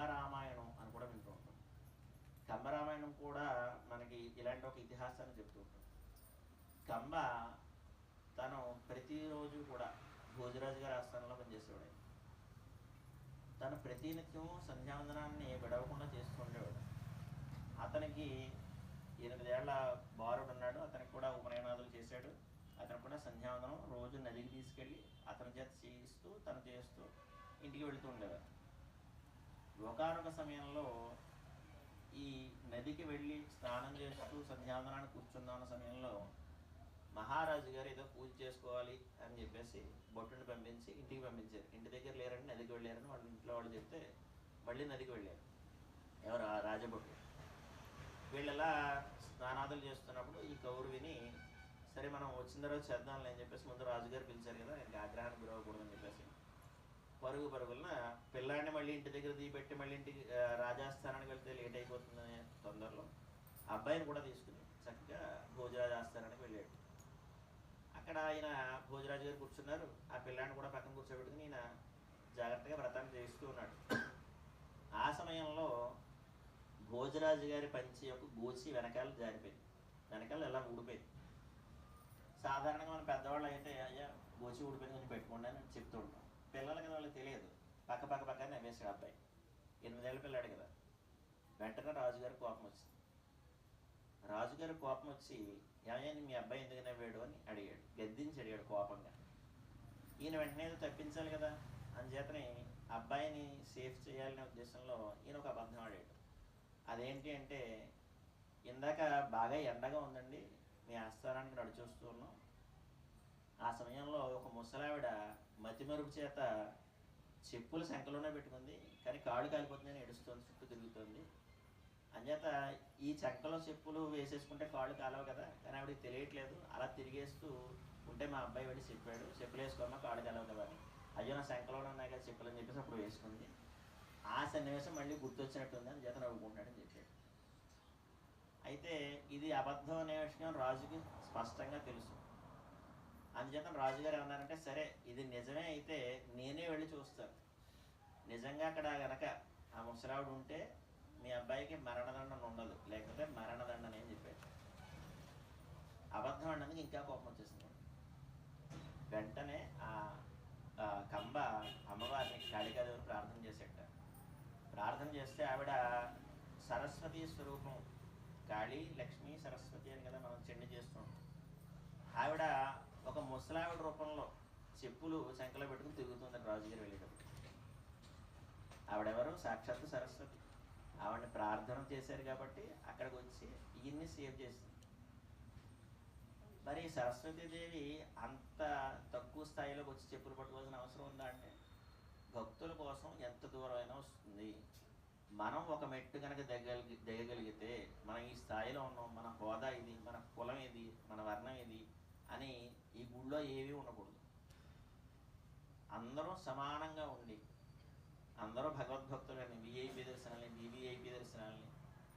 కంబరామాయణం అని కూడా వింటూ ఉంటాం. కంబరామాయణం కూడా మనకి ఇలాంటి ఒక ఇతిహాసాన్ని చెప్తూ ఉంటాం. కంబ తను ప్రతిరోజు కూడా భోజరాజు గారి ఆస్థానంలో పనిచేసేవాడు తను ప్రతినిత్యం సంధ్యావందనాన్ని విడవకుండా చేస్తుండేవాడు అతనికి ఎనిమిదేళ్ళ బారుడు ఉన్నాడు. అతనికి కూడా ఉపనయనాదులు చేశాడు. అతను కూడా సంధ్యావందనం రోజు నదికి తీసుకెళ్ళి అతని చేత చేయిస్తూ తను చేస్తూ ఇంటికి వెళుతూ ఉండేవారు. ఒకనొక సమయంలో ఈ నదికి వెళ్ళి స్నానం చేస్తూ సంధ్యావందనాన్ని కూర్చున్న సమయంలో మహారాజు గారు ఏదో పూజ చేసుకోవాలి అని చెప్పేసి బొట్టుని పంపించి ఇంటికి పంపించారు. ఇంటి దగ్గర లేరని నదికి వెళ్ళారని వాళ్ళ ఇంట్లో వాళ్ళు చెప్తే మళ్ళీ నదికి వెళ్ళారు. ఎవరు? రాజభట్టు వీళ్ళలా స్నానాదులు చేస్తున్నప్పుడు ఈ కౌరు విని సరే మనం వచ్చిన తర్వాత చేద్దాంలే అని చెప్పేసి ముందు రాజుగారు పిలిచారు కదా ఇంకా ఆగ్రహానికి గురవకూడదని చెప్పేసి. పరుగు పరుగులన పిల్లాడిని మళ్ళీ ఇంటి దగ్గర దిగిపెట్టి మళ్ళీ ఇంటికి రాజాస్థానానికి వెళ్తే లేట్ అయిపోతుందనే తొందరలో అబ్బాయిని కూడా తీసుకుని చక్కగా భోజరాజు ఆస్థానానికి వెళ్ళాడు. అక్కడ ఆయన భోజరాజు గారు కూర్చున్నారు. ఆ పిల్లాడిని కూడా పక్కన కూర్చోబెట్టుకుని ఈయన జాగ్రత్తగా వ్రతాన్ని చేస్తూ ఉన్నాడు. ఆ సమయంలో భోజరాజు గారి పంచి యొక్క గోచి వెనకాల జారిపోయింది. వెనకాల ఎలా ఊడిపోయింది? సాధారణంగా మన పెద్దవాళ్ళు అయితే అయ్యా గోచి ఊడిపోయింది కొంచెం పెట్టుకోండి అని చెప్తూ ఉంటాం పిల్లలకి వాళ్ళకి తెలియదు. పక్క పక్క పక్క నవ్వేశాడు అబ్బాయి. ఎనిమిదేళ్ళ పిల్లాడు కదా. వెంటనే రాజుగారి కోపం వచ్చింది. రాజుగారి కోపం వచ్చి ఏమయ్యా మీ అబ్బాయి ఎందుకు నవ్వాడు అని అడిగాడు. గద్దించి అడిగాడు కోపంగా. ఈయన వెంటనే ఏదో తప్పించాలి కదా. అందుచేతనే అబ్బాయిని సేఫ్ చేయాలనే ఉద్దేశంలో ఈయన ఒక అబద్ధం ఆడాడు. అదేంటి అంటే ఇందాక బాగా ఎండగా ఉందండి. మీ ఆస్థానానికి నడుచూస్తున్నాం ఆ సమయంలో ఒక ముసలావిడ మతిమరుపు చేత చెప్పులు శంకలోనే పెట్టుకుంది. కానీ కాళ్ళు కాలిపోతుందని ఎడుస్తుంది చుట్టూ తిరుగుతుంది. అంచేత ఈ చెక్కలో చెప్పులు వేసేసుకుంటే కాళ్ళు కాలవు కదా. కానీ ఆవిడకి తెలియట్లేదు. అలా తిరిగేస్తూ ఉంటే మా అబ్బాయి వెళ్ళి చెప్పాడు. చెప్పులు వేసుకోమా కాళ్ళు కాలవు కదా అని. అయ్యో నా శంకలోనే ఉన్నాయి కదా చెప్పులు అని చెప్పేసి అప్పుడు వేసుకుంది. ఆ సన్నివేశం మళ్ళీ గుర్తొచ్చినట్టుంది అని చేత నవ్వుకుంటాడని చెప్పాడు. అయితే ఇది అబద్ధం అనే విషయం రాజుకి స్పష్టంగా తెలుసు. అందుచేత రాజుగారు ఏమన్నారంటే సరే ఇది నిజమే అయితే నేనే వెళ్ళి చూస్తాను. నిజంగా అక్కడ గనక ఆ ముసలావిడ ఉంటే మీ అబ్బాయికి మరణదండన ఉండదు. లేకపోతే మరణదండన అని చెప్పాడు. అబద్ధం అన్నందుకు ఇంకా కోపం వచ్చేసింది. వెంటనే ఆ కంబ అమ్మవారిని కాళికాదేవిని ప్రార్థన చేసేట. ప్రార్థన చేస్తే ఆవిడ సరస్వతి స్వరూపం కాళీ లక్ష్మి సరస్వతి అని కదా మనం చెండి చేస్తున్నాం ఆవిడ ఒక ముసలావిడ రూపంలో చెప్పులు శంకలో పెట్టుకుని తిరుగుతుంది రాజుగారు వెళ్ళేటప్పుడు. ఆవిడెవరు? సాక్షాత్తు సరస్వతి. ఆవిడని ప్రార్థన చేశారు కాబట్టి అక్కడికి వచ్చి ఈయన్ని సేవ్ చేసింది. మరి సరస్వతీదేవి అంత తక్కువ స్థాయిలోకి వచ్చి చెప్పులు పట్టుకోవాల్సిన అవసరం ఉందా అంటే భక్తుల కోసం ఎంత దూరమైనా వస్తుంది. మనం ఒక మెట్టు కనుక దిగగలిగి దిగగలిగితే మనం ఈ స్థాయిలో ఉన్నాం మన హోదా ఇది మన కులం ఇది మన వర్ణం ఇది అని ఈ గుళ్ళో ఏమీ ఉండకూడదు. అందరూ సమానంగా ఉండి అందరూ భగవద్భక్తులని విఐపి దర్శనాలని వివిఐపి దర్శనాలని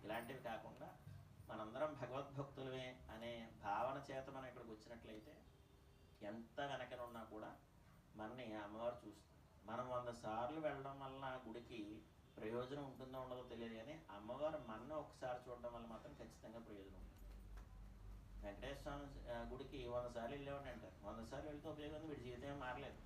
ఇలాంటివి కాకుండా మనందరం భగవద్భక్తులమే అనే భావన చేత మనం ఇక్కడికి వచ్చినట్లయితే ఎంత వెనకనున్నా కూడా మనని అమ్మవారు చూస్తుంది మనం వంద సార్లు వెళ్ళడం వలన గుడికి ప్రయోజనం ఉంటుందో ఉండదో తెలియదు కానీ అమ్మవారు మన ఒకసారి చూడడం వల్ల మాత్రం ఖచ్చితంగా ప్రయోజనం ఉంటుంది. వెంకటేశ్వర స్వామి గుడికి వంద సార్లు వెళ్ళేవాడి అంటారు వంద సార్లు వెళ్తే ఉపయోగం ఉంది వీడి జీవితం మారలేదు.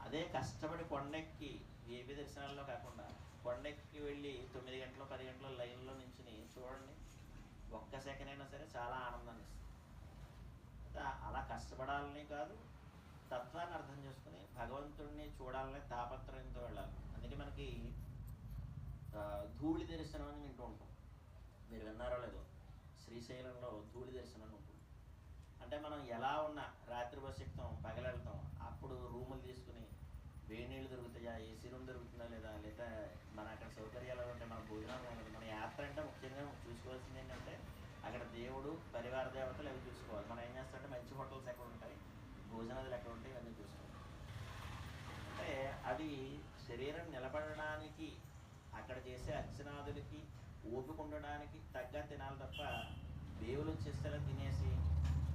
అదే కష్టపడి కొండెక్కి ఏపీ దర్శనాల్లో కాకుండా కొండెక్కి వెళ్ళి తొమ్మిది గంటలు పది గంటల లైన్లో నించుని చూడండి. ఒక్క సెకండ్ అయినా సరే చాలా ఆనందాన్ని ఇస్తుంది అలా కష్టపడాలని కాదు తత్వాన్ని అర్థం చేసుకుని భగవంతుడిని చూడాలనే తాపత్రయంతో వెళ్ళాలి. అందుకే మనకి ధూళి దర్శనం అని వింటూ ఉంటాం. మీరు విన్నారో లేదో. శ్రీశైలంలో ధూళి దర్శనం ఉంటుంది అంటే మనం ఎలా ఉన్నా రాత్రి బస్ ఎక్కుతాం పగలెళ్తాం అప్పుడు రూములు తీసుకుని వేణీళ్ళు దొరుకుతాయా ఏసీ రూమ్ దొరుకుతుందా లేదా లేదా మన అక్కడ సౌకర్యాలు ఉంటే ఉంటాయి మన భోజనాలు ఉండదు మన యాత్ర అంటే ముఖ్యంగా చూసుకోవాల్సింది ఏంటంటే అక్కడ దేవుడు పరివార దేవతలు అవి చూసుకోవాలి. మనం ఏం చేస్తామంటే మంచి హోటల్స్ ఎక్కడ ఉంటాయి భోజనాలు ఎక్కడ ఉంటాయి అన్నీ చూసుకోవాలి. అంటే అది శరీరం నిలబడడానికి అక్కడ చేసే అర్చనాదులకి ఓపిక ఉండడానికి తగ్గ తినాలి తప్ప దేవులు వచ్చేసేలా తినేసి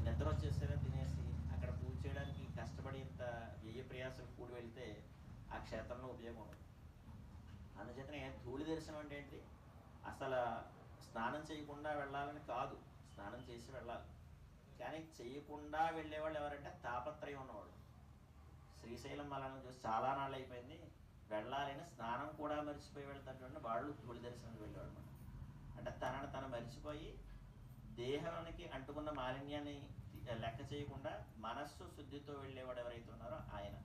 నిద్ర వచ్చేసేలా తినేసి అక్కడ పూజ చేయడానికి కష్టపడి ఇంత వ్యయ ప్రయాసం కూడి వెళ్తే ఆ క్షేత్రంలో ఉపయోగం ఉండదు. అందుచేతనే ధూళి దర్శనం అంటే ఏంటి? అసలు స్నానం చేయకుండా వెళ్ళాలని కాదు. స్నానం చేసి వెళ్ళాలి. కానీ చేయకుండా వెళ్ళేవాళ్ళు ఎవరంటే తాపత్రయం ఉన్నవాళ్ళు. శ్రీశైలం మలనం చూసి చాలా నాళ్ళు అయిపోయింది. వెళ్ళాలని స్నానం కూడా మర్చిపోయి వెళ్తాటువంటి వాళ్ళు ధూళి దర్శనం వెళ్ళేవాడు అంటే తనను తను మరిచిపోయి దేహానికి అంటుకున్న మాలిన్యాన్ని లెక్క చేయకుండా మనస్సు శుద్ధితో వెళ్ళేవాడు ఎవరైతే ఉన్నారో ఆయన.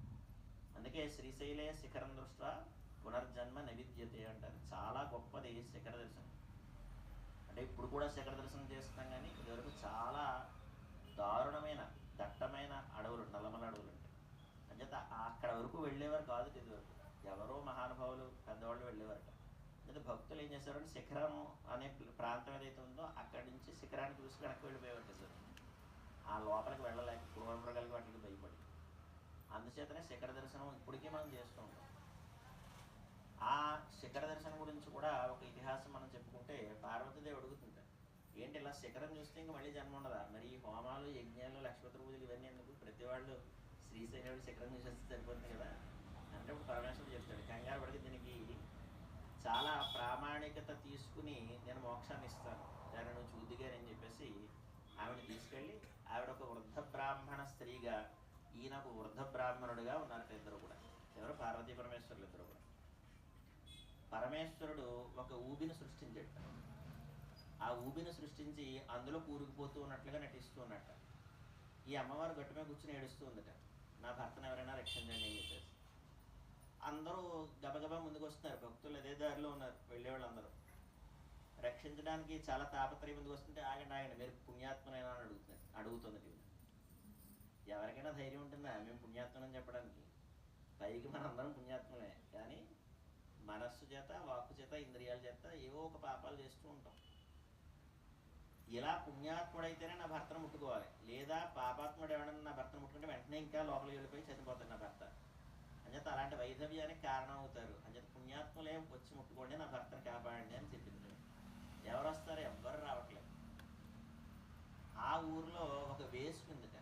అందుకే శ్రీశైలే శిఖరం దృష్ట్యా పునర్జన్మ నైవిద్యతే అంటారు. చాలా గొప్పది శిఖర దర్శనం. అంటే ఇప్పుడు కూడా శిఖర దర్శనం చేస్తున్నాం కానీ ఇదివరకు చాలా దారుణమైన దట్టమైన అడవులు నల్లమల అడవులు ఉంటాయి. అంచేత అక్కడ వరకు వెళ్ళేవారు కాదు ఇదివరకు. ఎవరో మహానుభావులు పెద్దవాళ్ళు వెళ్ళేవారు. అయితే భక్తులు ఏం చేశారంటే శిఖరం అనే ప్రాంతం ఏదైతే ఉందో అక్కడి నుంచి శిఖరాన్ని చూసి వెనక్కి వెళ్ళిపోయేవారు సార్ ఆ లోపలికి వెళ్ళలేక పూర్వమృగాలకి వాటికి భయపడి. అందుచేతనే శిఖర దర్శనం ఇప్పటికీ మనం చేస్తూ ఉంటాం. ఆ శిఖర దర్శనం గురించి కూడా ఒక ఇతిహాసం మనం చెప్పుకుంటే పార్వతీదేవి అడుగుతుంటారు ఏంటి ఇలా శిఖరం చూస్తే ఇంక మళ్ళీ జన్మ ఉండదా? మరి ఈ హోమాలు యజ్ఞాలు లక్ష్మీపతి పూజలు ఇవన్నీ ఎందుకు? ప్రతి వాళ్ళు శ్రీశైలం శిఖరం చూసేస్తే సరిపోతుంది కదా? అంటే ఇప్పుడు పరమేశ్వరుడు చెప్తాడు కంగారు పడితే దీనికి చాలా ప్రామాణికత తీసుకుని నేను మోక్షాన్ని ఇస్తాను. దాన్ని నువ్వు చూద్దిగానని చెప్పేసి ఆవిడ తీసుకెళ్ళి ఆవిడ ఒక వృద్ధ బ్రాహ్మణ స్త్రీగా ఈయన ఒక వృద్ధ బ్రాహ్మణుడిగా ఉన్నారు ఇద్దరు కూడా. ఎవరు? పార్వతీ పరమేశ్వరులు ఇద్దరు కూడా. పరమేశ్వరుడు ఒక ఊబిని సృష్టించట ఆ ఊబిని సృష్టించి అందులో కూరుకుపోతూ ఉన్నట్లుగా నటిస్తూ ఉన్నట్ట. ఈ అమ్మవారు గట్టు మీద కూర్చుని ఏడుస్తూ ఉందట. నా భర్తను ఎవరైనా రక్షించండి అని చెప్పేసి. అందరూ గబగబా ముందుకు వస్తున్నారు భక్తులు అదే దారిలో ఉన్నారు. వెళ్ళే వాళ్ళందరూ. రక్షించడానికి చాలా తాపత్రయం ముందుకు వస్తుంటే ఆగండి ఆగండి మీరు పుణ్యాత్మనైనా అని అడుగుతుంది అడుగుతుంది ఎవరికైనా ధైర్యం ఉంటుందా? మేము పుణ్యాత్మనని చెప్పడానికి. పైకి మనందరం పుణ్యాత్మనే కానీ మనస్సు చేత వాక్కు చేత ఇంద్రియాల చేత ఏవో ఒక పాపాలు చేస్తూ ఉంటాం. ఇలా పుణ్యాత్ముడైతేనే నా భర్తను ముట్టుకోవాలి. లేదా పాపాత్ముడు ఎవడన్నా నా భర్తను ముట్టుకుంటే వెంటనే ఇంకా లోపలికి వెళ్ళిపోయి చనిపోతాడు నా భర్త. అంచేత అలాంటి వైధవ్యానికి కారణం అవుతారు అంచేత పుణ్యాత్ములే వచ్చి ముట్టుకోండి నా భర్తను కాపాడండి అని చెప్పింది ఎవరు వస్తారు ఎవ్వరు రావట్లేదు. ఆ ఊర్లో ఒక వేస్ట్ ఉందిట.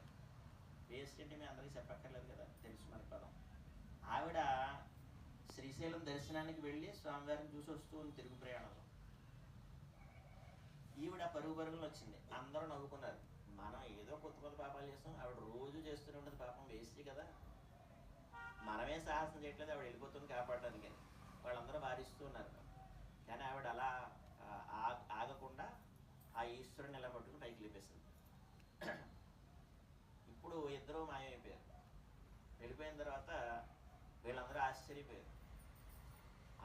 వేస్ట్ అంటే మేము అందరికీ చెప్పక్కర్లేదు కదా తెలుసు మన పదం. ఆవిడ శ్రీశైలం దర్శనానికి వెళ్ళి స్వామివారిని చూసి వస్తూ ఉంది తిరుగు ప్రయాణంలో. ఈవిడ పరుగు పరుగులు వచ్చింది. అందరూ నవ్వుకున్నారు. మనం ఏదో కొత్త కొత్త పాపాలు చేస్తాం. ఆవిడ రోజు చేస్తూనే ఉంటుంది. పాపం వేస్ట్ కదా. మనమే సాహసం చేయట్లేదు ఆవిడ వెళ్ళిపోతుంది కాపాడడానికి వాళ్ళందరూ వారిస్తూ ఉన్నారు. కానీ ఆవిడ అలా ఆగకుండా ఆ ఈశ్వరుని ఎలా పట్టుకుని పైకి లేపేసింది. ఇప్పుడు ఇద్దరు మాయమైపోయారు. వెళ్ళిపోయిన తర్వాత వీళ్ళందరూ ఆశ్చర్యపోయారు.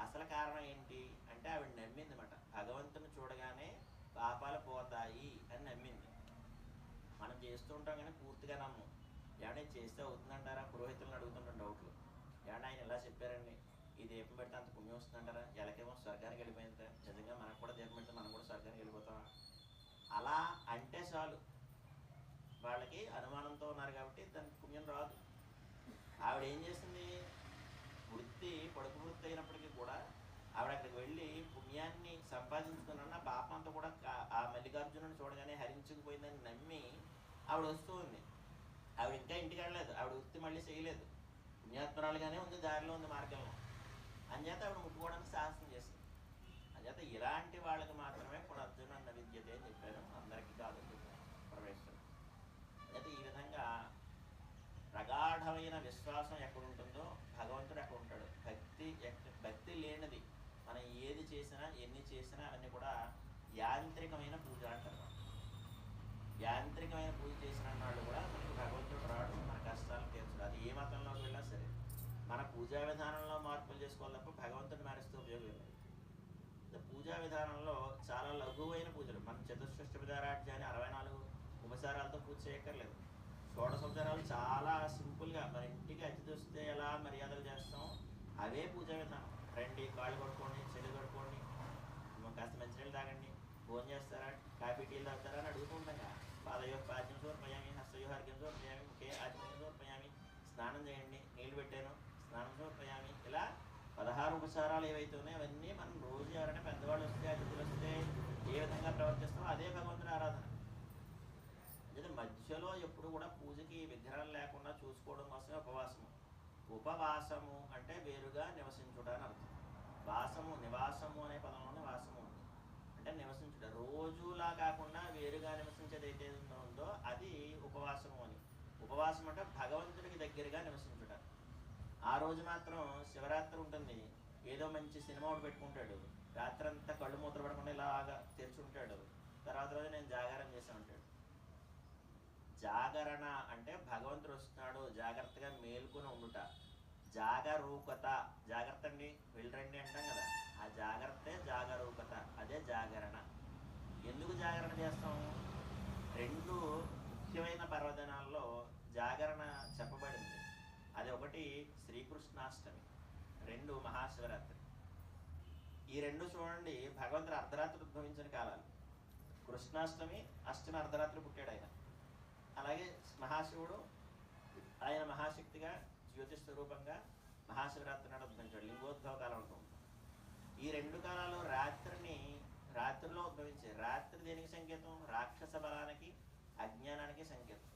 అసలు కారణం ఏంటి అంటే ఆవిడ నమ్మింది అనమాట భగవంతుని చూడగానే పాపాలు పోతాయి అని నమ్మింది. మనం చేస్తూ ఉంటాం కానీ పూర్తిగా నమ్ము. ఏమైనా చేస్తే అవుతుందంటారా? పురోహితులను అడుగుతుంటాం డౌట్లు కానీ ఆయన ఇలా చెప్పారండి ఈ దీపం పెడితే అంత పుణ్యం వస్తుందంటారా? ఎలాకేమో స్వర్గానికి వెళ్ళిపోయింది నిజంగా మనకు కూడా దీపం పెడితే మనం కూడా స్వర్గానికి వెళ్ళిపోతాం అలా అంటే చాలు. వాళ్ళకి అనుమానంతో ఉన్నారు కాబట్టి దానికి పుణ్యం రాదు. ఆవిడ ఏం చేసింది? వృత్తి పడుకు వృత్తి అయినప్పటికీ కూడా ఆవిడ అక్కడికి వెళ్ళి పుణ్యాన్ని సంపాదించుకున్న పాపం అంతా కూడా ఆ మల్లికార్జునుని చూడగానే హరించుకుపోయిందని నమ్మి ఆవిడ వస్తూ ఉంది. ఆవిడ ఇంకా ఇంటికి వెళ్ళలేదు. ఆవిడ వృత్తి మళ్ళీ చేయలేదు. పుణ్యాత్మరాలుగానే ఉంది దారిలో ఉంది మార్గంలో. అంచేత ఆవిడ ముట్టుకోవడానికి సాహసం చేసింది. అంచేత ఇలాంటి వాళ్ళకి మాత్రమే పునర్జున అన్న విద్యతే అని చెప్పాను. అందరికీ కాదు అని చెప్పాను. అయితే ఈ విధంగా ప్రగాఢమైన విశ్వాసం ఎక్కడ ఉంటుందో భగవంతుడు అక్కడ ఉంటాడు? భక్తి భక్తి లేనిది. మనం ఏది చేసినా ఎన్ని చేసినా అవన్నీ కూడా యాంత్రికమైన పూజ అంటారు. యాంత్రికమైన పూజ చేసిన వాళ్ళు కూడా మనకి భగవంతుడు రాడు మన కష్టాలు తీర్చడు అది ఏ మతంలోకి వెళ్ళినా సరే మన పూజా విధానంలో మార్పులు చేసుకోవాలి తప్ప భగవంతుడిని మారిస్తే ఉపయోగం లేదు. పూజా విధానంలో చాలా లఘువైన పూజలు. మన చతుష్షష్ట అరవై నాలుగు ఉపచారాలతో పూజ చేయక్కర్లేదు. షోడశోపచారాలు చాలా సింపుల్గా మరి ఇంటికి అతిథి వస్తే ఎలా మర్యాదలు చేస్తాం అవే పూజా విధానం. రండి కాళ్ళు కొట్టుకోండి చెల్లి కొట్టుకోండి కాస్త కాస్త మంచినీళ్ళు తాగండి ఫోన్ చేస్తారా కాఫీ టీలు తాగుతారా అని అడుగుతూ ఉంటాం కదా. పాదయో పాద్యం సోర్పయామి హస్తయోహార్గ్యం సోర్పయామి ముఖే ఆచమయం సోర్పయామి స్నానం చేయండి నీళ్ళు పెట్టాను స్నానం సమర్పయామి ఇలా పదహారు ఉపచారాలు ఏవైతే ఉన్నాయో అవన్నీ మనం రోజు ఎవరైనా పెద్దవాళ్ళు వస్తే అతిథులు వస్తే ఏ విధంగా ప్రవర్తిస్తామో అదే భగవంతుని ఆరాధన. అయితే మధ్యలో ఎప్పుడు కూడా పూజకి విగ్రహాలు లేకుండా చూసుకోవడం కోసమే ఉపవాసము. ఉపవాసము అంటే వేరుగా నివసించుట అని అర్థం. వాసము నివాసము అనే పదంలోనే వాసము ఉంది. అంటే నివసించుట. రోజులా కాకుండా వేరుగా నివసించేది అయితే ఉందో అది ఉపవాసము అని. ఉపవాసం అంటే భగవంతుడికి దగ్గరగా నివసించు ఆ రోజు మాత్రం శివరాత్రి ఉంటుంది. ఏదో మంచి సినిమా ఒకటి పెట్టుకుంటాడు. రాత్రంతా కళ్ళు మూత్ర పడకుండా ఇలాగా తెరుచుంటాడు. తర్వాత రోజు నేను జాగారం చేసా ఉంటాడు. జాగరణ అంటే భగవంతుడు వస్తున్నాడు. జాగ్రత్తగా మేల్కొని ఉండుట. జాగరూకత. జాగ్రత్త అండి. వెళ్ళరండి అంటాం కదా. ఆ జాగ్రత్తే జాగరూకత. అదే జాగరణ. ఎందుకు జాగరణ చేస్తాం? రెండు ముఖ్యమైన పర్వదినాల్లో జాగరణ చెప్పబడింది. అది ఒకటి శ్రీకృష్ణాష్టమి రెండు మహాశివరాత్రి. ఈ రెండు చూడండి భగవంతుడు అర్ధరాత్రి ఉద్భవించిన కాలాలు. కృష్ణాష్టమి అష్టమి అర్ధరాత్రి పుట్టాడు ఆయన. అలాగే మహాశివుడు ఆయన మహాశక్తిగా జ్యోతిష్ స్వరూపంగా మహాశివరాత్రి నాడు ఉద్భవించాడు. లింగోద్భవ కాలం ఉంటుంది ఈ రెండు కాలాలు రాత్రిని రాత్రిలో ఉద్భవించే రాత్రి దేనికి సంకేతం? రాక్షస బలానికి అజ్ఞానానికి సంకేతం.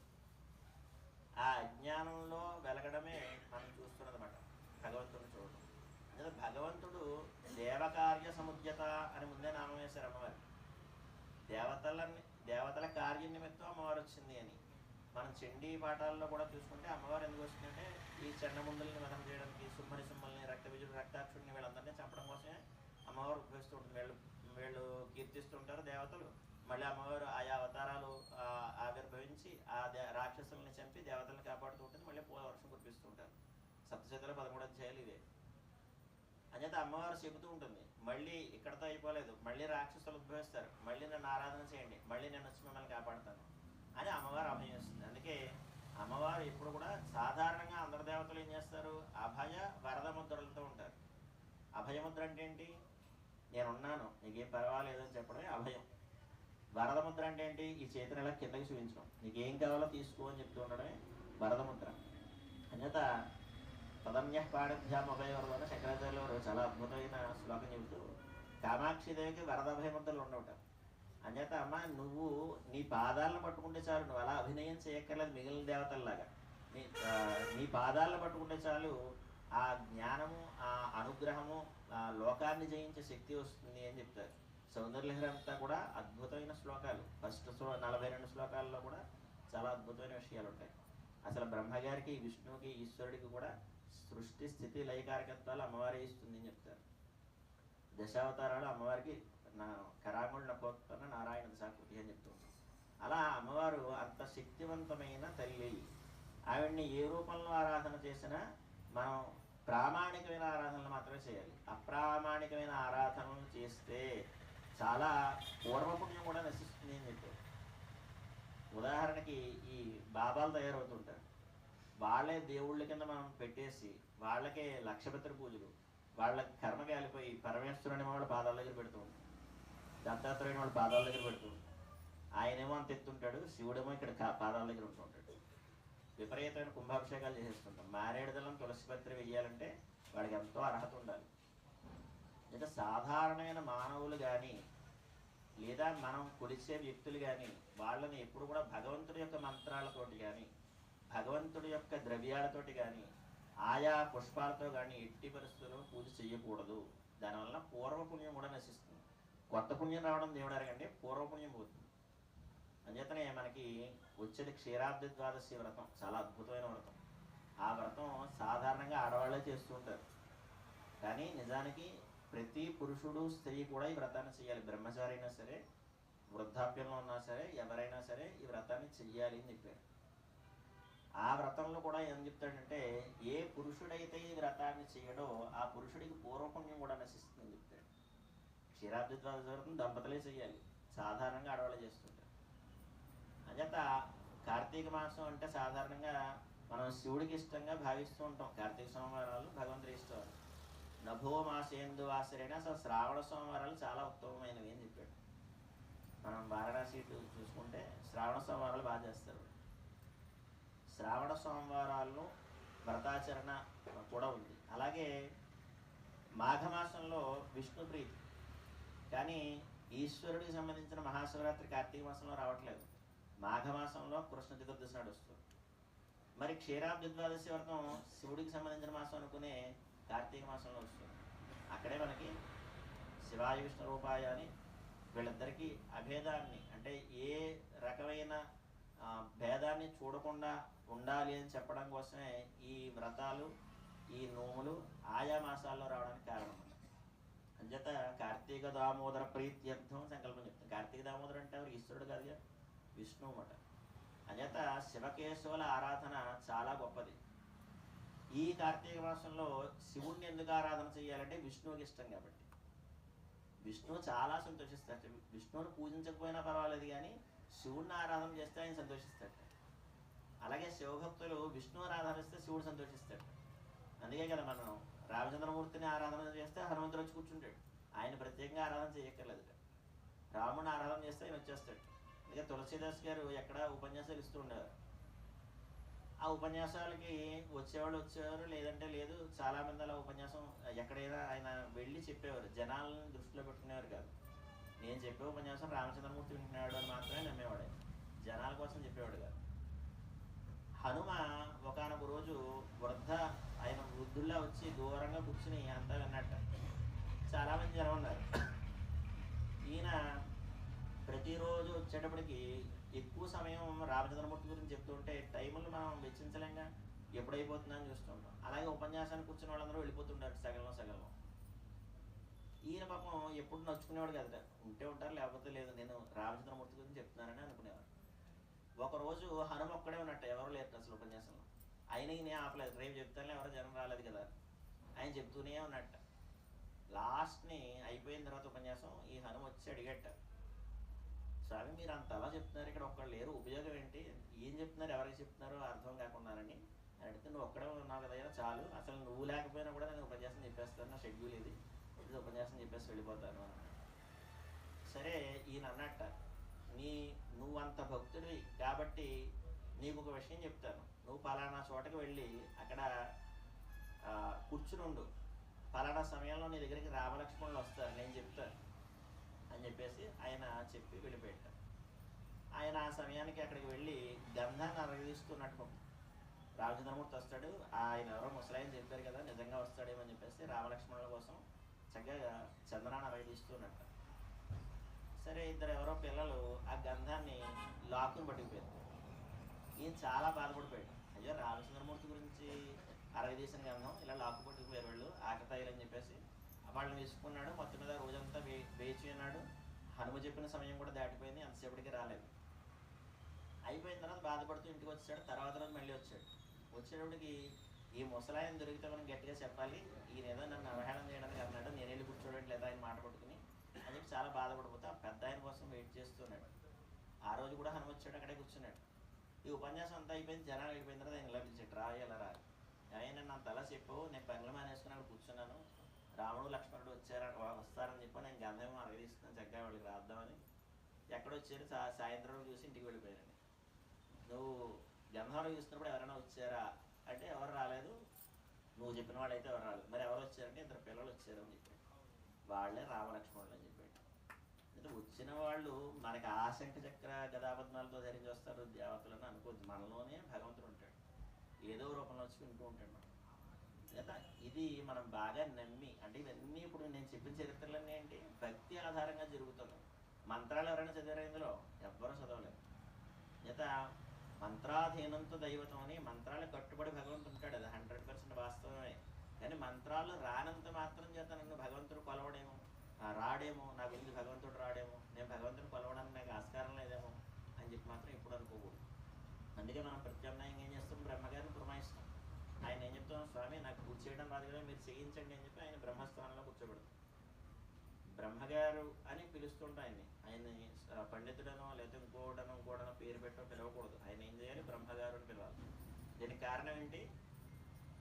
అజ్ఞానంలో వెలగడమే మనం చూస్తున్నదన్నమాట. భగవంతుడు చూడడం అంటే భగవంతుడు దేవకార్య సముద్యత అని ముందే నామం వేశారు అమ్మవారు. దేవతలని దేవతల కార్య నిమిత్తం అమ్మవారు వచ్చింది అని. మనం చండీ పాఠాల్లో కూడా చూసుకుంటే అమ్మవారు ఎందుకు వచ్చిందంటే ఈ చండముండల్ని వధం చేయడానికి సుమ్మని సుమ్మల్ని రక్త విజుడు రక్తాక్షుడిని వీళ్ళందరినీ చంపడం కోసమే అమ్మవారు ఉపయోగిస్తూ ఉంటుంది. వీళ్ళు వీళ్ళు కీర్తిస్తుంటారు దేవతలు. మళ్ళీ అమ్మవారు ఆయా అవతారాలు ఆవిర్భవించి ఆ దే- రాక్షసుల్ని చంపి దేవతల్ని కాపాడుతూ ఉంటుంది. మళ్ళీ పూల వర్షం కురిపిస్తూ ఉంటారు. సప్తశతిలో పదమూడు అధ్యాయులు ఇవే. అంచేత అమ్మవారు చెబుతూ ఉంటుంది మళ్ళీ ఇక్కడతో అయిపోలేదు. మళ్ళీ రాక్షసులు ఉద్భవిస్తారు. మళ్ళీ నన్ను ఆరాధన చేయండి. మళ్ళీ నేను వచ్చి మిమ్మల్ని కాపాడుతాను. అని అమ్మవారు అభయం ఇస్తుంది అందుకే అమ్మవారు ఇప్పుడు కూడా సాధారణంగా అందరు దేవతలు ఏం చేస్తారు? అభయ వరద ముద్రలతో ఉంటారు. అభయముద్ర అంటే ఏంటి? నేనున్నాను. నీకేం పర్వాలేదు అని చెప్పడమే అభయం. వరద ముద్ర అంటే ఏంటి? ఈ చేతిని ఇలా కిందకి చూపించడం నీకు ఏం కావాలో తీసుకో అని చెప్తూ ఉండడమే వరద ముద్ర అన్యత పదమ్య పాఠభ్యాం అభయవరద శంకరాచార్యులు వారు చాలా అద్భుతమైన శ్లోకం చెబుతూ కామాక్షి దేవికి వరద అభయముద్రలు ఉండవట. అన్యత అమ్మ నువ్వు నీ పాదాలను పట్టుకుంటే చాలు. నువ్వు అలా అభినయం చేయక్కర్లేదు మిగిలిన దేవతల్లాగా. నీ నీ పాదాలను పట్టుకుంటే చాలు ఆ జ్ఞానము ఆ అనుగ్రహము ఆ లోకాన్ని జయించే శక్తి వస్తుంది అని చెప్తారు. సౌందర్యలహరి అంతా కూడా అద్భుతమైన శ్లోకాలు. ఫస్ట్ శ్లో నలభై రెండు శ్లోకాల్లో కూడా చాలా అద్భుతమైన విషయాలు ఉంటాయి అసలు బ్రహ్మగారికి విష్ణువుకి ఈశ్వరుడికి కూడా సృష్టి స్థితి లయకారకత్వాలు అమ్మవారే ఇస్తుంది అని చెప్తారు. దశావతారాలు అమ్మవారికి నా కరాముడు నకోత్పన్న నారాయణ దశాకృతి అని చెప్తూ అలా అమ్మవారు అంత శక్తివంతమైన తల్లి. ఆవిడ్ని ఏ రూపంలో ఆరాధన చేసినా మనం ప్రామాణికమైన ఆరాధనలు మాత్రమే చేయాలి. అప్రామాణికమైన ఆరాధనలు చేస్తే చాలా పూర్వపుణ్యం కూడా నశిస్తుంది అని చెప్పారు ఉదాహరణకి ఈ బాబాలు తయారవుతుంటారు. వాళ్ళే దేవుళ్ళ కింద మనం పెట్టేసి వాళ్ళకే లక్షపత్ర పూజలు వాళ్ళ కర్మ కాలిపోయి పరమేశ్వరుని వాళ్ళ పాదాల దగ్గర పెడుతూ ఉంటాం దత్తాత్రేయుని వాళ్ళ పాదాల దగ్గర పెడుతూ ఆయనేమో అంత ఎత్తుంటాడు శివుడేమో ఇక్కడ పాదాల దగ్గర ఉంటుంటాడు విపరీతమైన కుంభాభిషేకాలు చేసేస్తుంటాం. మారేడుదలం తులసిపత్రి వెయ్యాలంటే వాడికి ఎంతో అర్హత ఉండాలి. అంటే సాధారణమైన మానవులు కానీ లేదా మనం కొలిసే వ్యక్తులు కానీ వాళ్ళని ఎప్పుడు కూడా భగవంతుడి యొక్క మంత్రాలతోటి కానీ భగవంతుడి యొక్క ద్రవ్యాలతోటి కానీ ఆయా పుష్పాలతో కానీ ఎట్టి పరిస్థితుల్లో పూజ చేయకూడదు దానివల్ల పూర్వపుణ్యం కూడా నశిస్తుంది. కొత్త పుణ్యం రావడం దేవుడు అరగండి పూర్వపుణ్యం పోతుంది. అంచేతనే మనకి వచ్చేది క్షీరాబ్ది ద్వాదశి వ్రతం చాలా అద్భుతమైన వ్రతం. ఆ వ్రతం సాధారణంగా ఆడవాళ్ళే చేస్తూ ఉంటారు. కానీ నిజానికి ప్రతి పురుషుడు స్త్రీ కూడా ఈ వ్రతాన్ని చేయాలి. బ్రహ్మచారి అయినా సరే వృద్ధాప్యంలో ఉన్నా సరే ఎవరైనా సరే ఈ వ్రతాన్ని చెయ్యాలి అని చెప్పారు. ఆ వ్రతంలో కూడా ఏం చెప్తాడంటే ఏ పురుషుడైతే ఈ వ్రతాన్ని చేయడో ఆ పురుషుడికి పూర్వపుణ్యం కూడా నశిస్తుందని చెప్తాడు. క్షీరాబ్ది ద్వాదశి వ్రతం దంపతులే చేయాలి సాధారణంగా ఆడవాళ్ళు చేస్తుంటారు. అంచేత కార్తీక మాసం అంటే సాధారణంగా మనం శివుడికి ఇష్టంగా భావిస్తూ ఉంటాం. కార్తీక సోమవారాలు భగవంతుడి ఇష్టవారు నభో మాసేందు వాసరైన అసలు శ్రావణ సోమవారాలు చాలా ఉత్తమమైనవి అని చెప్పాడు. మనం వారణాసి చూసుకుంటే శ్రావణ సోమవారాలు బాగా చేస్తారు. శ్రావణ సోమవారాలను వ్రతాచరణ కూడా ఉంది. అలాగే మాఘమాసంలో విష్ణు ప్రీతి. కానీ ఈశ్వరుడికి సంబంధించిన మహాశివరాత్రి కార్తీక మాసంలో రావట్లేదు. మాఘమాసంలో కృష్ణ చతుర్దశి నాడు వస్తుంది. మరి క్షీరాబ్ది ద్వాదశి వ్రతం శివుడికి సంబంధించిన మాసం అనుకునే కార్తీక మాసంలో వస్తుంది. అక్కడే మనకి శివాయ విష్ణు రూపాయ అని వీళ్ళిద్దరికీ అభేదాన్ని అంటే ఏ రకమైన భేదాన్ని చూడకుండా ఉండాలి అని చెప్పడం కోసమే ఈ వ్రతాలు ఈ నోములు ఆయా మాసాల్లో రావడానికి కారణం అంచేత కార్తీక దామోదర ప్రీత్యర్థం సంకల్పం చెప్తాం కార్తీక దామోదర అంటే ఎవరు? ఈశ్వరుడు కాదు? విష్ణువు అన్నమాట. అంచేత శివకేశవుల ఆరాధన చాలా గొప్పది. ఈ కార్తీక మాసంలో శివుణ్ణి ఎందుకు ఆరాధన చేయాలంటే విష్ణువుకి ఇష్టం కాబట్టి. విష్ణువు చాలా సంతోషిస్తాడు. విష్ణువుని పూజించకపోయినా పర్వాలేదు కానీ శివుణ్ణి ఆరాధన చేస్తే ఆయన సంతోషిస్తాడు. అలాగే శివభక్తులు విష్ణువుని ఆరాధనిస్తే శివుడు సంతోషిస్తాడు. అందుకే కదా మనం రామచంద్రమూర్తిని ఆరాధన చేస్తే హనుమంతుడు వచ్చి కూర్చుంటాడు. ఆయన ప్రత్యేకంగా ఆరాధన చేయక్కర్లేదు రాముని ఆరాధన చేస్తే ఆయన వచ్చేస్తాడు. అందుకే తులసీదాస్ గారు ఎక్కడ ఉపన్యాసాలు ఇస్తూ ఉండేవారు. ఆ ఉపన్యాసాలకి వచ్చేవాళ్ళు వచ్చేవారు లేదంటే లేదు చాలా మంది అలా ఉపన్యాసం ఎక్కడైనా ఆయన వెళ్ళి చెప్పేవారు. జనాలను దృష్టిలో పెట్టుకునేవారు కాదు. నేను చెప్పే ఉపన్యాసం రామచంద్రమూర్తి వింటున్నాడు అని మాత్రమే నమ్మేవాడు. జనాల కోసం చెప్పేవాడు కాదు. హనుమ ఒకనొక రోజు వృద్ధ ఆయన వృద్ధుల్లా వచ్చి దూరంగా కూర్చుని అంతా విన్నట్ట. చాలామంది జనం ఉన్నారు. ఈయన ప్రతిరోజు వచ్చేటప్పటికి ఎక్కువ సమయం రామచంద్రమూర్తి గురించి చెప్తుంటే టైములు మనం వెచ్చించలేంగా. ఎప్పుడైపోతుందని చూస్తుంటాం. అలాగే ఉపన్యాసానికి కూర్చున్న వాళ్ళందరూ వెళ్ళిపోతుంటారు సగంలో సగంలో. ఈయన పాపం ఎప్పుడు నచ్చుకునేవాడు కదా ఉంటే ఉంటారు లేకపోతే లేదు. నేను రామచంద్రమూర్తి గురించి చెప్తున్నానని అనుకునేవారు ఒకరోజు హనుమ ఒక్కడే ఉన్నట్టు ఎవరు లేరు అసలు ఉపన్యాసంలో. ఆయన ఈయన ఆపలేదు. రేపు చెప్తాను ఎవరు జనం రాలేదు కదా. ఆయన చెప్తూనే ఉన్నట్ట. లాస్ట్ని అయిపోయిన తర్వాత ఉపన్యాసం ఈ హనుమ వచ్చి అడిగట్ట స్వామి మీరు అంత అలా చెప్తున్నారు ఇక్కడ ఒక్కళ్ళు లేరు. ఉపయోగం ఏంటి? ఏం చెప్తున్నారు? ఎవరికి చెప్తున్నారో అర్థం కాకుండానని అని అడిగితే నువ్వు ఒక్కడే ఉన్నావు కదా చాలు. అసలు నువ్వు లేకపోయినా కూడా నేను ఉపన్యాసం చెప్పేస్తాను నా షెడ్యూల్ ఇది. ఇది ఉపన్యాసం చెప్పేసి వెళ్ళిపోతాను. అని సరే ఈయన అన్నట్ట నీ నువ్వు అంత భక్తుడివి కాబట్టి నీకు ఒక విషయం చెప్తాను. నువ్వు పలానా చోటకి వెళ్ళి అక్కడ కూర్చునుండు. పలానా సమయంలో నీ దగ్గరికి రామలక్ష్మణులు వస్తారు నేను చెప్తాను. అని చెప్పేసి ఆయన చెప్పి వెళ్ళిపోయాడు. ఆయన ఆ సమయానికి అక్కడికి వెళ్ళి గంధాన్ని అరగదీస్తున్నట్టు రామచంద్రమూర్తి వస్తాడు. ఆయన ఎవరో ముసలాయని చెప్పారు కదా నిజంగా వస్తాడేమని చెప్పేసి రామలక్ష్మణుల కోసం చక్కగా చంద్రాన్ని అరగదీస్తున్నట్టు సరే ఇద్దరు ఎవరో పిల్లలు ఆ గంధాన్ని లాక్కుని పట్టుకుపోయారు. ఈయన చాలా బాధపడిపోయాడు. అయ్యో రామచంద్రమూర్తి గురించి అరగదీసిన గంధం ఇలా లాక్కు పట్టుకుపోయారు వాళ్ళు ఆకతాయిలు అని చెప్పేసి. వాళ్ళని వేసుకున్నాడు మొత్తం మీద రోజంతా వే వేచి ఉన్నాడు హనుమ చెప్పిన సమయం కూడా దాటిపోయింది అంతసేపటికి రాలేదు. అయిపోయిన తర్వాత బాధపడుతూ ఇంటికి వచ్చాడు తర్వాత రోజు మళ్ళీ వచ్చాడు. వచ్చేటప్పటికి ఈ ముసలాయన దొరికితే మనం గట్టిగా చెప్పాలి ఈయన ఏదో నన్ను అవహేళన చేయడానికి అన్నాడు నేను వెళ్ళి కూర్చోవడం లేదా ఆయన మాట పట్టుకుని అని చెప్పి చాలా బాధపడిపోతే ఆ పెద్ద ఆయన కోసం వెయిట్ చేస్తున్నాడు ఆ రోజు కూడా హనుమ వచ్చాడు అక్కడే కూర్చున్నాడు. ఈ ఉపన్యాసం అంతా అయిపోయింది జనాలు అయిపోయిన తర్వాత ఆయన ఇలా పిలిచాడు రా ఇలా రా. ఆయన నా తల చెప్పు నేను పనులు అక్కడ కూర్చున్నాను రాముడు లక్ష్మణుడు వచ్చారు వస్తారని చెప్పి నేను గంధం అరగదీస్తున్నాను చక్కగా వాళ్ళకి రాద్దామని. ఎక్కడొచ్చారు సా సాయంత్రం చూసి ఇంటికి వెళ్ళిపోయానండి నువ్వు గంధం చూస్తున్నప్పుడు ఎవరైనా వచ్చారా? అంటే ఎవరు రాలేదు. నువ్వు చెప్పిన వాళ్ళైతే ఎవరు రాలేదు. మరి ఎవరు వచ్చారంటే ఇద్దరు పిల్లలు వచ్చారు అని చెప్పాడు వాళ్ళే రామలక్ష్మణులు అని చెప్పాడు అంటే వచ్చిన వాళ్ళు మనకి ఆశంక చక్ర గదాపద్మాలతో ధరించి వస్తారు దేవతలను అనుకోవద్దు. మనలోనే భగవంతుడు ఉంటాడు. ఏదో రూపంలో వచ్చి వింటూ ఉంటాడు కదా. ఇది మనం బాగా నమ్మి అంటే ఇవన్నీ ఇప్పుడు నేను చెప్పిన చరిత్రలన్నీ ఏంటి? భక్తి ఆధారంగా జరుగుతున్నాయి. మంత్రాలు ఎవరైనా చదివారా ఇందులో? ఎవ్వరూ చదవలేదు. చేత మంత్రాధీనంతో దైవతం అని మంత్రాలు కట్టుబడి భగవంతుడు ఉంటాడు. అది హండ్రెడ్ పర్సెంట్ వాస్తవమే. కానీ మంత్రాలు రానంత మాత్రం చేత నన్ను భగవంతుడు కొలవడేమో? రాడేమో? నా గురించి భగవంతుడు రాడేమో? నేను భగవంతుడు కొలవడానికి నాకు ఆస్కారం లేదేమో? అని చెప్పి మాత్రం ఇప్పుడు అనుకోకూడదు. అందుకే మనం ప్రత్యామ్నాయంగా ఏం చేస్తాం? బ్రహ్మగారిని పురమాయిస్తాం ఆయన ఏం చెప్తాం స్వామి నాకు పూజ చేయడం రాదు కదా మీరు చేయించండి అని చెప్పి ఆయన బ్రహ్మస్థానంలో కూర్చోబెడతాం బ్రహ్మగారు అని పిలుస్తుంటా ఆయన్ని ఆయన్ని పండితుడనో లేదా ఇంకోటనో ఇంకోటనో పేరు పెట్టో పిలవకూడదు. ఆయన ఏం చేయాలి? బ్రహ్మగారు అని పిలవాలి. దీనికి కారణం ఏంటి?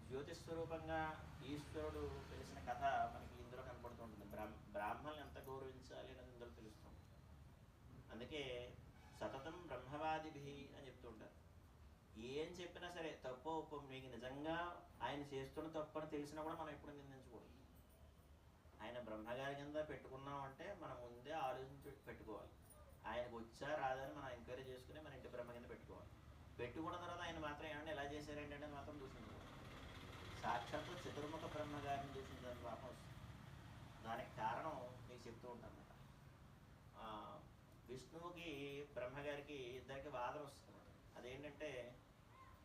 జ్యోతిస్వరూపంగా ఈశ్వరుడు తెలిసిన కథ మనకి ఇందులో కనపడుతుంటుంది. బ్రాహ్మ బ్రాహ్మణులు ఎంత గౌరవించాలి అని ఇందులో తెలుస్తుంది. అందుకే సతతం బ్రహ్మవాదిభి అని చెప్తూ ఉంటారు ఏం చెప్పినా సరే తప్పో ఒప్పు మీకు నిజంగా ఆయన చేస్తున్న తప్పు అని తెలిసినా కూడా మనం ఎప్పుడు నిందించకూడదు. ఆయన బ్రహ్మగారి కింద పెట్టుకున్నాం అంటే మనం ముందే ఆలోచించి పెట్టుకోవాలి. ఆయనకు వచ్చా రాదని మనం ఎంక్వైరీ చేసుకుని మన ఇంటి బ్రహ్మ కింద పెట్టుకోవాలి. పెట్టుకున్న తర్వాత ఆయన మాత్రం ఏమన్నా ఎలా చేశారంటే అనేది మాత్రం దూషించకూడదు సాక్షాత్తు చతుర్ముఖ బ్రహ్మగారిని గారిని దాని పాపం వస్తుంది. దానికి కారణం మీకు చెప్తూ ఉంటాను. విష్ణువుకి బ్రహ్మగారికి ఇద్దరికి వాదన వస్తుంది. అదేంటంటే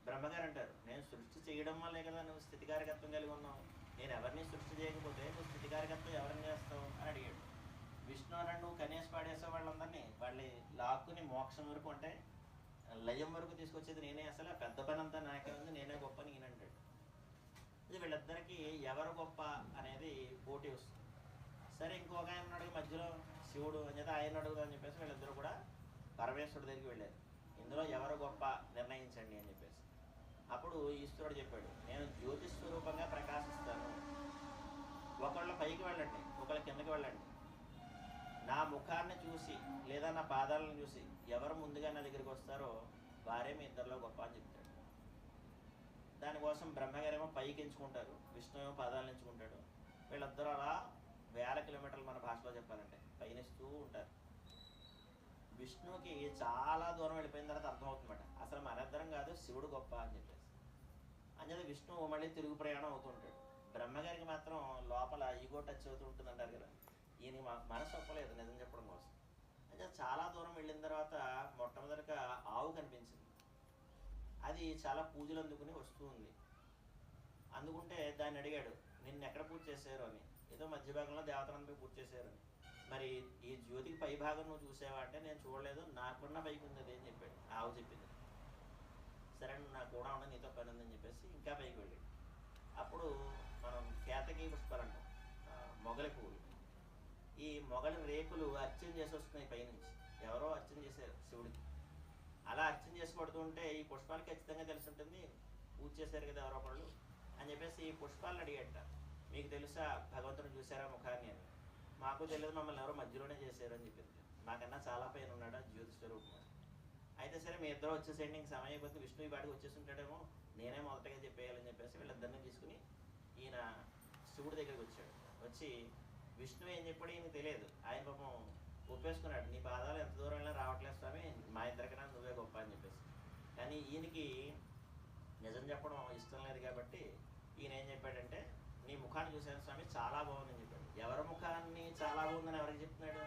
బ్రహ్మగారు అంటారు నేను సృష్టి చేయడం వల్లే కదా నువ్వు స్థితికారకత్వం కలిగి ఉన్నావు. నేను ఎవరిని సృష్టి చేయకపోతే నువ్వు స్థితికారకత్వం ఎవరిని చేస్తావు? అని అడిగాడు. విష్ణు అన్నాడు నువ్వు కనేసి పాడేసే వాళ్ళందరినీ. వాళ్ళని లాక్కుని మోక్షం వరకు అంటే లయం వరకు తీసుకొచ్చేది నేనే అసలు. పెద్ద పని అంతా నాకే ఉంది. నేనే గొప్ప అని అంటాడు. ఇది వీళ్ళిద్దరికీ ఎవరు గొప్ప అనేది పోటీ వస్తుంది. సరే ఇంకొక ఆయన అడుగు మధ్యలో శివుడు అని చెప్పి ఆయన అడుగుదని అని చెప్పేసి వీళ్ళిద్దరూ కూడా పరమేశ్వరుడు దగ్గరికి వెళ్ళారు. ఇందులో ఎవరు గొప్ప? నిర్ణయించండి అని చెప్పేసి. అప్పుడు ఈశ్వరుడు చెప్పాడు నేను జ్యోతి స్వరూపంగా ప్రకాశిస్తాను. ఒకళ్ళ పైకి వెళ్ళండి ఒకళ్ళ కిందకి వెళ్ళండి. నా ముఖాన్ని చూసి లేదా నా పాదాలను చూసి ఎవరు ముందుగా నా దగ్గరికి వస్తారో వారే మీ ఇద్దరిలో గొప్ప అని చెప్తాడు. దానికోసం బ్రహ్మగారేమో పైకి ఎంచుకుంటారు విష్ణు ఏమో పాదాలను ఎంచుకుంటాడు. వీళ్ళిద్దరూ అలా వేల కిలోమీటర్లు మన భాషలో చెప్పాలంటే పయనిస్తూ ఉంటారు. విష్ణువుకి చాలా దూరం వెళ్ళిపోయిన తర్వాత అర్థమవుతుందన్నమాట. అసలు మనిద్దరం కాదు శివుడు గొప్ప అని చెప్పేసి అంచేత విష్ణువు మళ్ళీ తిరుగు ప్రయాణం అవుతుంటాడు. బ్రహ్మగారికి మాత్రం లోపల ఈగో టచ్ అవుతూ ఉంటుంది అంటారు కదా. ఈయన మనసు ఒప్పలేదు నిజం చెప్పడం కోసం. అయితే చాలా దూరం వెళ్ళిన తర్వాత మొట్టమొదటిగా ఆవు కనిపించింది. అది చాలా పూజలు అందుకుని వస్తూ ఉంది. అందుకుంటే దాన్ని అడిగాడు నిన్ను ఎక్కడ పూజ చేశారు? అని. ఏదో మధ్య భాగంలో దేవతలందరూ పూజ చేశారు. అని. మరి ఈ జ్యోతికి పై భాగం నువ్వు చూసావా? అంటే నేను చూడలేదు నాకున్న పైకి ఉంది అది అని చెప్పాడు. ఆవు చెప్పింది. సరే నువ్వు నాకు కూడా ఉండదు నీతో పని ఉందని చెప్పేసి ఇంకా పైకి వెళ్ళాడు. అప్పుడు మనం కేతకి పుష్పాలు అంటాం మొగలి పువ్వులు ఈ మొగలి రేకులు అర్చన చేసి వస్తున్నాయి పైనుంచి. ఎవరో అర్చన చేశారు శివుడికి. అలా అర్చన చేసి పడుతుంటే ఈ పుష్పాలు ఖచ్చితంగా తెలిసి ఉంటుంది పూజ చేశారు కదా ఎవరో ఒకళ్ళు అని చెప్పేసి ఈ పుష్పాలను అడిగట మీకు తెలుసా భగవంతుడు చూసారా ముఖాన్ని అని. మాకు తెలియదు మమ్మల్ని ఎవరో మధ్యలోనే చేశారు అని చెప్పింది. మాకన్నా చాలా పైన ఉన్నాడా జ్యోతి స్వరూపం అని. అయితే సరే మీ ఇద్దరు వచ్చేసేయండి. ఇంక సమయం అయిపోతే విష్ణు ఈ బాడికి వచ్చేసి ఉంటాడేమో నేనే మొదటగా చెప్పేయాలని చెప్పేసి వీళ్ళిద్దరిని తీసుకుని ఈయన శివుడి దగ్గరికి వచ్చాడు. వచ్చి విష్ణు ఏం చెప్పాడు ఈయనకు తెలియదు. ఆయన పాపం ఒప్పేసుకున్నాడు. నీ పాదాలు ఎంత దూరం వెళ్ళినా రావట్లేదు స్వామి మా ఇద్దరికైనా నువ్వే గొప్ప అని చెప్పేసి. కానీ ఈయనకి నిజం చెప్పడం ఇష్టం లేదు కాబట్టి ఈయన ఏం చెప్పాడంటే నీ ముఖాన్ని చూశాను స్వామి చాలా బాగుందని చెప్పాడు. ఎవరి ముఖాన్ని చాలా బాగుందని ఎవరికి చెప్తున్నాడు?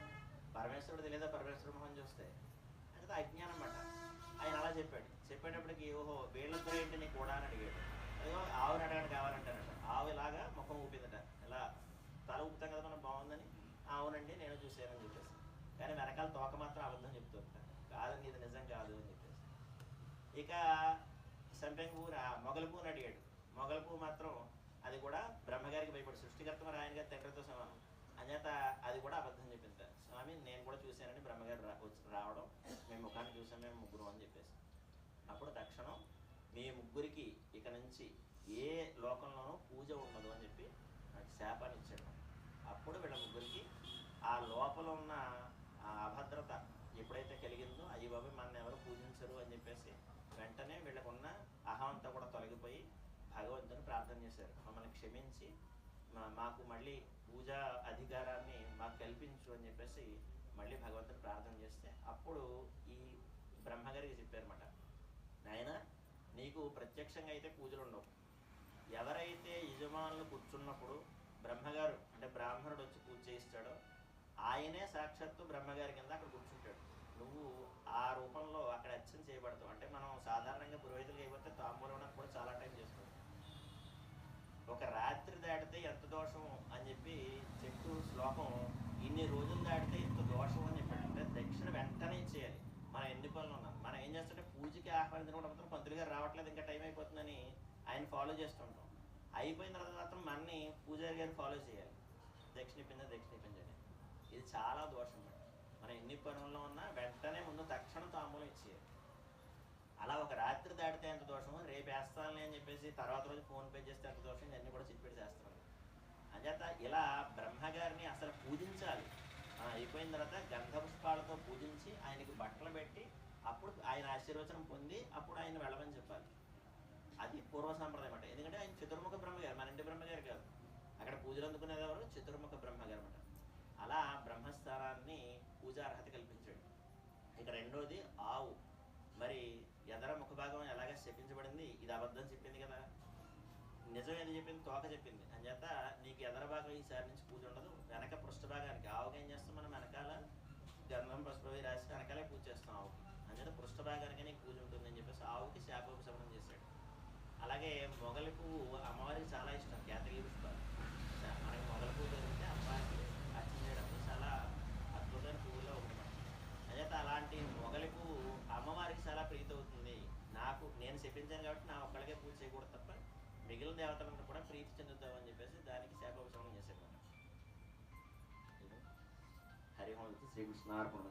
పరమేశ్వరుడు తెలియదా? పరమేశ్వరుడు ముఖం చూస్తే. అంటే అజ్ఞానం అన్నమాట ఆయన అలా చెప్పాడు. చెప్పేటప్పటికి ఓహో వీళ్ళిద్దరు ఏంటి నీకు కూడా అని అడిగాడు. అదిగో ఆవుని అడగడానికి కావాలంటారట. ఆవు ఇలాగా ముఖం ఊపిందట. ఇలా తల ఊపుతాం కదా మనం బాగుందని. అవునండి నేను చూశానని చెప్పేసి. కానీ వెనకాల తోక మాత్రం అబద్ధం చెప్తూ ఉంటాను కాదండి ఇది నిజం కాదు అని చెప్పేసి. ఇక సంపెంగ పువ్వు మొగల పువ్వుని అడిగాడు. మొగల పువ్వు మాత్రం అది కూడా బ్రహ్మగారికి భయపడి సృష్టికర్త మరి ఆయన గారి తండ్రితో సమానం. అంచేత అది కూడా అబద్ధం చెప్పింది స్వామి నేను కూడా చూశానని బ్రహ్మగారు రావడం. మేము ముఖాన్ని చూసాం. మేము ముగ్గురు అని చెప్పేసి. అప్పుడు తక్షణం మీ ముగ్గురికి ఇక నుంచి ఏ లోకంలోనూ పూజ ఉండదు అని చెప్పి నాకు శాపాన్ని ఇచ్చాడు. అప్పుడు వీళ్ళ ముగ్గురికి ఆ లోపల ఉన్న ఆ అభద్రత ఎప్పుడైతే కలిగిందో అయ్యి బాబు మన ఎవరు పూజించరు అని చెప్పేసి వెంటనే వీళ్ళకున్న అహం కూడా తొలగిపోయి భగవంతుని ప్రార్థన చేశారు. మమ్మల్ని క్షమించి మా- మాకు మళ్ళీ పూజా అధికారాన్ని మాకు కల్పించు అని చెప్పేసి మళ్ళీ భగవంతుడు ప్రార్థన చేస్తే అప్పుడు ఈ బ్రహ్మగారికి చెప్పారన్నమాట. నాయన నీకు ప్రత్యక్షంగా అయితే పూజలు ఉండవు. ఎవరైతే యజమానులు కూర్చున్నప్పుడు బ్రహ్మగారు అంటే బ్రాహ్మణుడు వచ్చి పూజ చేయిస్తాడో ఆయనే సాక్షాత్తు బ్రహ్మగారి కింద అక్కడ కూర్చుంటాడు. నువ్వు ఆ రూపంలో అక్కడ అచ్చం చేయబడతావు. అంటే మనం సాధారణంగా పురోహితులు అయిపోతే తాంబూలం కూడా చాలా టైం చేస్తాం ఒక రాత్రి దాటితే ఎంత దోషం అని చెప్పి చెట్టు శ్లోకం ఇన్ని రోజులు దాటితే ఇంత దోషం అని చెప్పాడు. అంటే దక్షిణ వెంటనే చేయాలి మనం ఎన్ని పనులు ఉన్నాం? మనం ఏం చేస్తుంటే పూజకి ఆహ్వానించడం మాత్రం పంతులు గారు రావట్లేదు. ఇంకా టైం అయిపోతుందని ఆయన ఫాలో చేస్తుంటాం అయిపోయిన తర్వాత మాత్రం మనని పూజారి గారు ఫాలో చేయాలి. దక్షిణ పింజ దక్షిణ పింజని ఇది చాలా దోషం. మనం ఎన్ని పనుల్లో ఉన్నా వెంటనే ముందు తక్షణం తాంబూలం ఇచ్చేయాలి. అలా ఒక రాత్రి దాటితే ఎంత దోషం రేపు వేస్తానులే అని చెప్పేసి తర్వాత రోజు ఫోన్ పే చేస్తే ఎంత దోషం ఇవన్నీ కూడా చిట్పెట్టి చేస్తున్నాం అంచేత ఇలా బ్రహ్మగారిని అసలు పూజించాలి. అయిపోయిన తర్వాత గంధ పుష్పాలతో పూజించి ఆయనకి బట్టలు పెట్టి అప్పుడు ఆయన ఆశీర్వచనం పొంది అప్పుడు ఆయన వెళ్ళమని చెప్పాలి. అది పూర్వ సాంప్రదాయం అంట ఎందుకంటే ఆయన చతుర్ముఖ బ్రహ్మగారు మన ఇంటి బ్రహ్మగారు కాదు. అక్కడ పూజలు అందుకునేది ఎవరు? చతుర్ముఖ బ్రహ్మగారు అనమాట అలా బ్రహ్మస్థానాన్ని పూజార్హత కల్పించాడు. ఇక రెండోది ఆవు. మరి ఎదర ముఖ భాగం ఎలాగే శపించబడింది? ఇది అబద్ధం చెప్పింది కదా. నిజం అని చెప్పింది? తోక చెప్పింది. అంచేత నీకు ఎదర భాగం ఈసారి నుంచి పూజ ఉండదు. వెనక పృష్ఠ భాగానికి ఏం చేస్తాం మనం? వెనకాల గంధం పసుపు రాసి వెనకాలే పూజ చేస్తాం ఆవుకి. అంచేత పృష్ఠ భాగానికి నీకు పూజ ఉంటుందని చెప్పేసి ఆవుకి శాపోపశమనం చేశాడు. అలాగే మొగలి పువ్వు అమ్మవారికి చాలా ఇష్టం. కేతగిరి పుష్పాలు. మనకి మొగలి పువ్వు దొరికితే అమ్మవారికి అర్చన చేయడం చాలా అద్భుతమైన పువ్వులో ఉంటుంది అంచేత అలాంటి మొగలి పువ్వు అమ్మవారికి చాలా ప్రీతి అవుతుంది నాకు నేను కాబట్టి నా ఒక్కడికే పూజ చేయకూడదు తప్ప మిగిలిన దేవతలను కూడా ప్రీతి చెందుతామని చెప్పేసి దానికి శాపోపశమనం చేసేవాడు హరిహోం శ్రీకృష్ణార్పణ